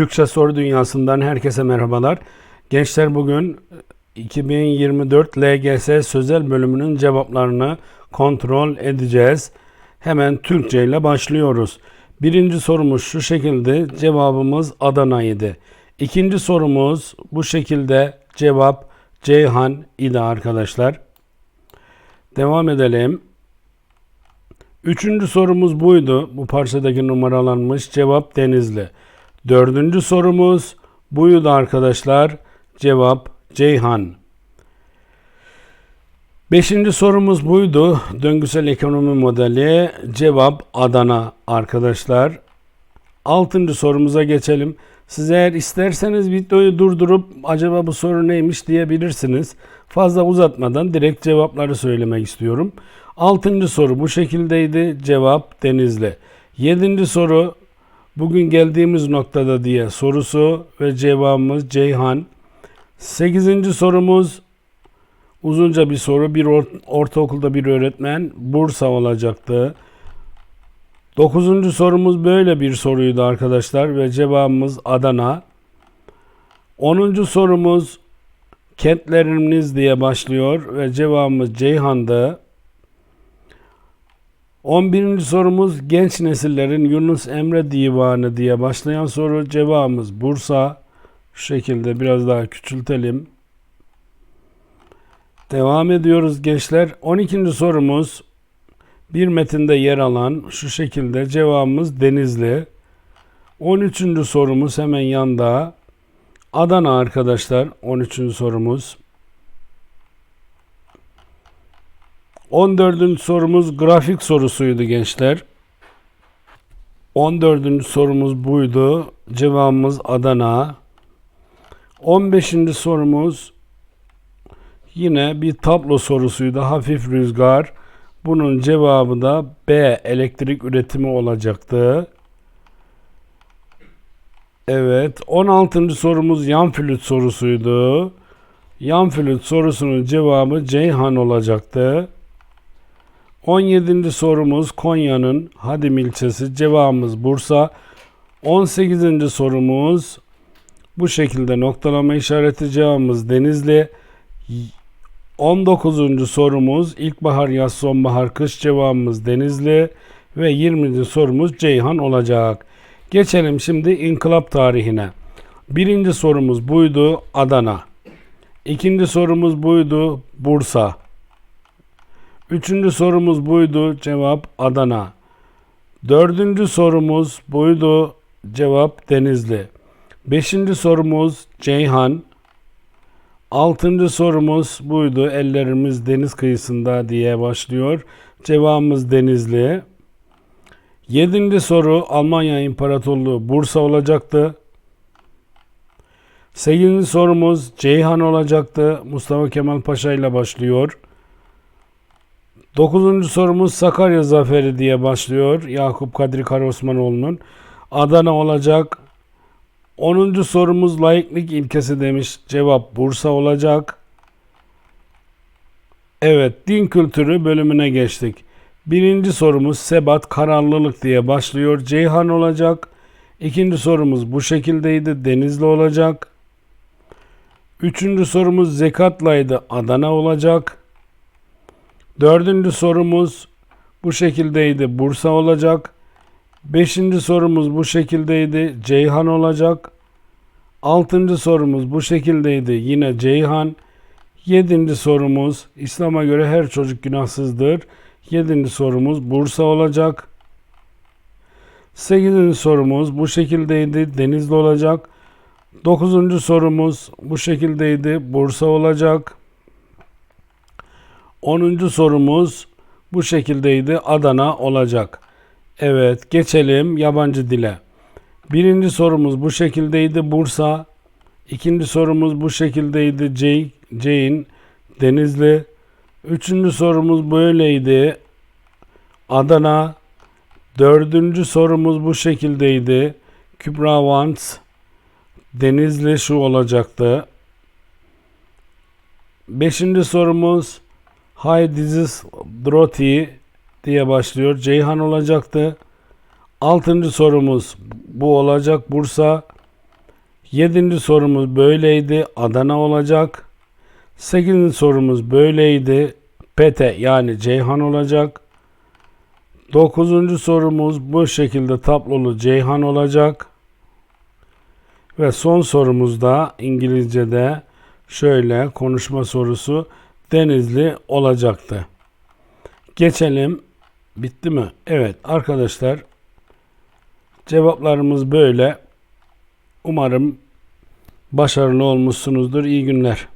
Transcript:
Türkçe Soru Dünyası'ndan herkese merhabalar. Gençler bugün 2024 LGS Sözel bölümünün cevaplarını kontrol edeceğiz. Hemen Türkçe ile başlıyoruz. Birinci sorumuz şu şekilde, cevabımız Adana'ydı. İkinci sorumuz bu şekilde, cevap Ceyhan idi arkadaşlar. Devam edelim. Üçüncü sorumuz buydu. Bu parçadaki numaralanmış cevap Denizli. Dördüncü sorumuz buydu arkadaşlar. Cevap Ceyhan. Beşinci sorumuz buydu. Döngüsel ekonomi modeli. Cevap Adana arkadaşlar. Altıncı sorumuza geçelim. Siz eğer isterseniz videoyu durdurup acaba bu soru neymiş diyebilirsiniz. Fazla uzatmadan direkt cevapları söylemek istiyorum. Altıncı soru bu şekildeydi. Cevap Denizli. Yedinci soru bugün geldiğimiz noktada diye sorusu ve cevabımız Ceyhan. Sekizinci sorumuz uzunca bir soru. Bir or- ortaokulda bir öğretmen Bursa olacaktı. Dokuzuncu sorumuz böyle bir soruydu arkadaşlar ve cevabımız Adana. Onuncu sorumuz kentlerimiz diye başlıyor ve cevabımız Ceyhan'dı. 11. sorumuz genç nesillerin Yunus Emre Divanı diye başlayan soru cevabımız Bursa. Şu şekilde biraz daha küçültelim. Devam ediyoruz gençler. 12. sorumuz bir metinde yer alan şu şekilde cevabımız Denizli. 13. sorumuz hemen yanda. Adana arkadaşlar 13. sorumuz. 14. sorumuz grafik sorusuydu gençler. 14. sorumuz buydu. Cevabımız Adana. 15. sorumuz yine bir tablo sorusuydu. Hafif rüzgar. Bunun cevabı da B elektrik üretimi olacaktı. Evet. 16. sorumuz yan flüt sorusuydu. Yan flüt sorusunun cevabı Ceyhan olacaktı. 17. sorumuz Konya'nın Hadim ilçesi. Cevabımız Bursa. 18. sorumuz bu şekilde noktalama işareti cevabımız Denizli. 19. sorumuz ilkbahar, yaz, sonbahar, kış cevabımız Denizli ve 20. sorumuz Ceyhan olacak. Geçelim şimdi inkılap tarihine. Birinci sorumuz buydu Adana. İkinci sorumuz buydu Bursa. Üçüncü sorumuz buydu cevap Adana. Dördüncü sorumuz buydu cevap Denizli. Beşinci sorumuz Ceyhan. Altıncı sorumuz buydu. Ellerimiz deniz kıyısında diye başlıyor. Cevabımız Denizli. Yedinci soru Almanya İmparatorluğu Bursa olacaktı. Sekizinci sorumuz Ceyhan olacaktı. Mustafa Kemal Paşa ile başlıyor. Dokuzuncu sorumuz Sakarya Zaferi diye başlıyor. Yakup Kadri Karaosmanoğlu'nun. Adana olacak. 10. sorumuz laiklik ilkesi demiş. Cevap Bursa olacak. Evet, din kültürü bölümüne geçtik. Birinci sorumuz sebat kararlılık diye başlıyor. Ceyhan olacak. İkinci sorumuz bu şekildeydi. Denizli olacak. Üçüncü sorumuz zekatlaydı. Adana olacak. Dördüncü sorumuz bu şekildeydi. Bursa olacak. Beşinci sorumuz bu şekildeydi. Ceyhan olacak. Altıncı sorumuz bu şekildeydi. Yine Ceyhan. Yedinci sorumuz İslam'a göre her çocuk günahsızdır. Yedinci sorumuz Bursa olacak. Sekizinci sorumuz bu şekildeydi. Denizli olacak. Dokuzuncu sorumuz bu şekildeydi. Bursa olacak. Onuncu sorumuz bu şekildeydi. Adana olacak. Evet geçelim yabancı dile. Birinci sorumuz bu şekildeydi Bursa. İkinci sorumuz bu şekildeydi Ceyn, Denizli. Üçüncü sorumuz böyleydi Adana. Dördüncü sorumuz bu şekildeydi Kübra Vance, Denizli şu olacaktı. Beşinci sorumuz Hay Dizis Droti diye başlıyor. Ceyhan olacaktı. Altıncı sorumuz bu olacak Bursa. Yedinci sorumuz böyleydi. Adana olacak. Sekizinci sorumuz böyleydi. Pete yani Ceyhan olacak. Dokuzuncu sorumuz bu şekilde tablolu Ceyhan olacak. Ve son sorumuz da İngilizce'de şöyle konuşma sorusu Denizli olacaktı. Geçelim. Bitti mi? Evet arkadaşlar. Cevaplarımız böyle. Umarım başarılı olmuşsunuzdur. İyi günler.